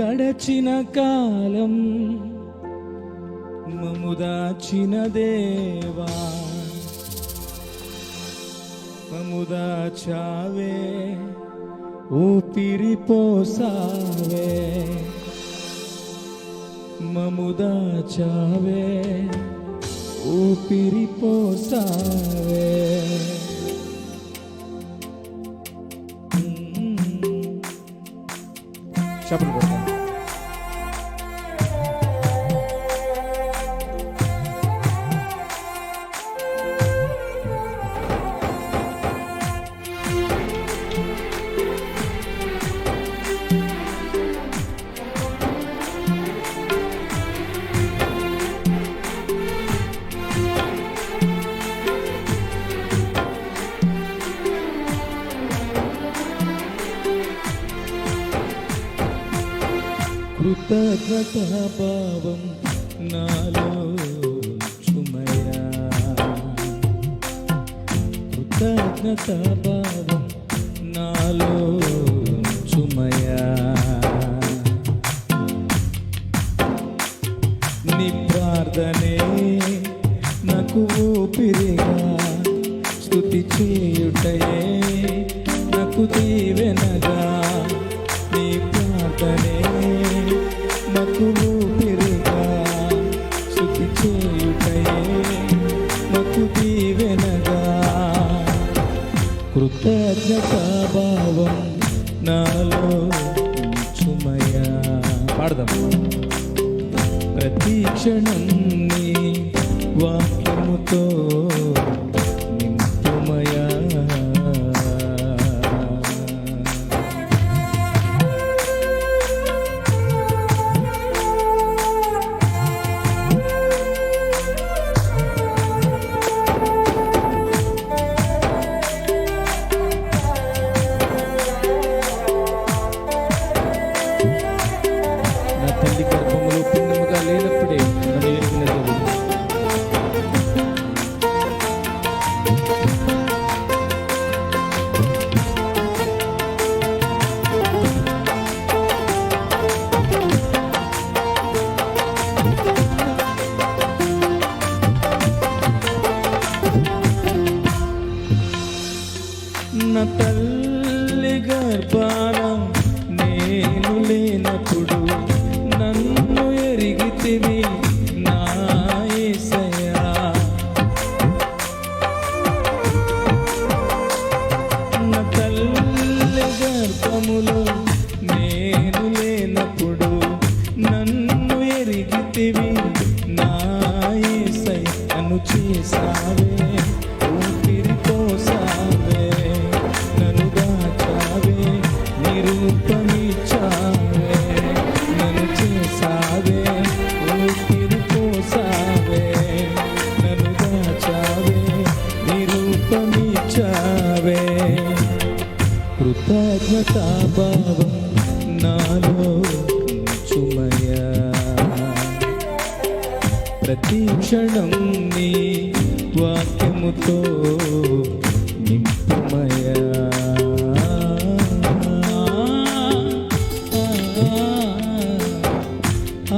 గడచిన కాలం మముదాచిన దేవా. మముదాచావే ఊపిరి పోసావే. మముదాచావే ఊపిరి పోసావే. చెప్పండి. కృతజ్ఞతాభావం నాలో చుమయా. కృతజ్ఞత నాలో చుమయా. నీ ప్రార్థనే నాకు ఊపిరిగా స్థుతి చేయుటయే నాకు దీవెనగా. భావం నాలో చుమయా పాడదాం. ప్రతి క్షణం నీ వాక్యముతో నా తల్లి గర్భాన నేను లేనప్పుడు నన్ను ఎరిగితివి నా యేసయ్యా నా తల్లి గర్భములో నిరూపమిచ్చావే నన్ను చేసావే ఊపిరి పోసావే నన్ను దాచావే నిరూపమిచ్చావే కృతజ్ఞత భావం నాలో చుమయా ప్రతి క్షణం నీ వాక్యముతో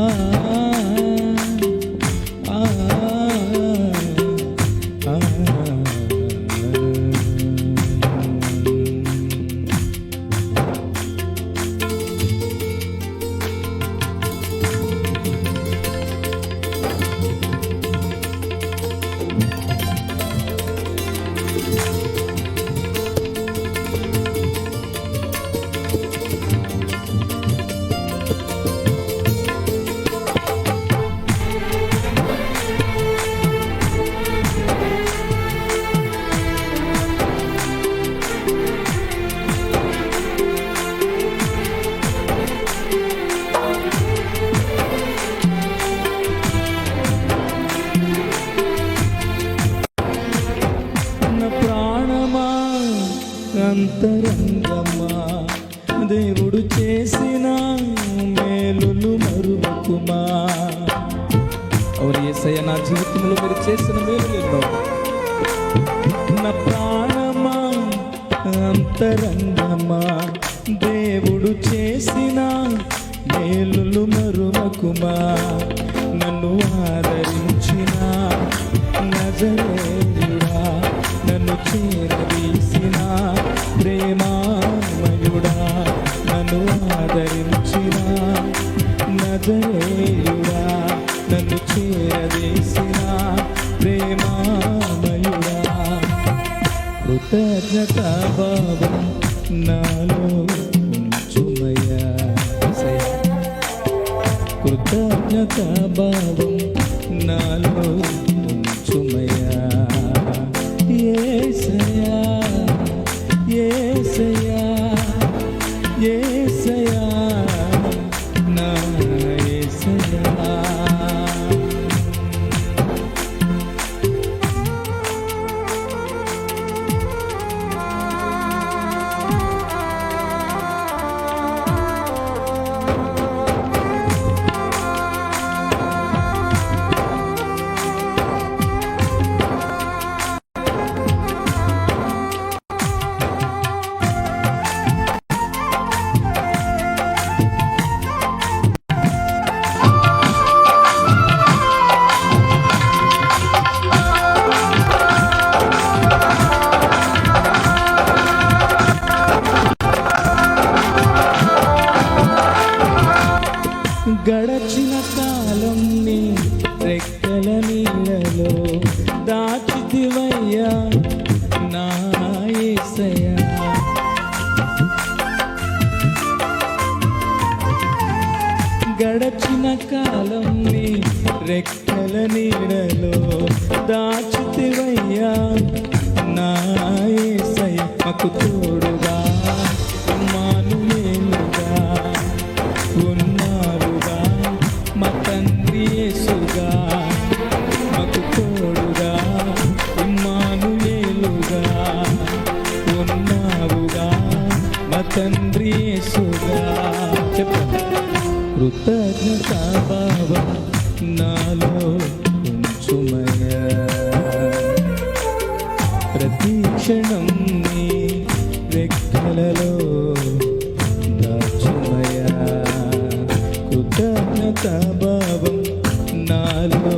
Oh. అంతరంగమా? దేవుడు చేసిన మేలులు మరువకుమా? అవును ఏసయ్య నా జీవితంలో మీరు చేసిన మేలులు నా ప్రాణమా? అంతరంగమా? దేవుడు చేసిన మేలులు మరువకుమా? నన్ను ఆదరించిన నజరేయుడా నన్ను చేరవేసిన నాలో ఉంచుమయా కృతజ్ఞత భావం నాలో ఉంచుమయా ఏసయా ఏసయా ఏసయా కాలం నీ రెక్కల నీడలో దాచుతివయ్యా. నా ఏసయ్య మాకు తోడు ప్రతి క్షణం నీ రెక్కలలో దాచుమయా కృతజ్ఞత భావం నాలో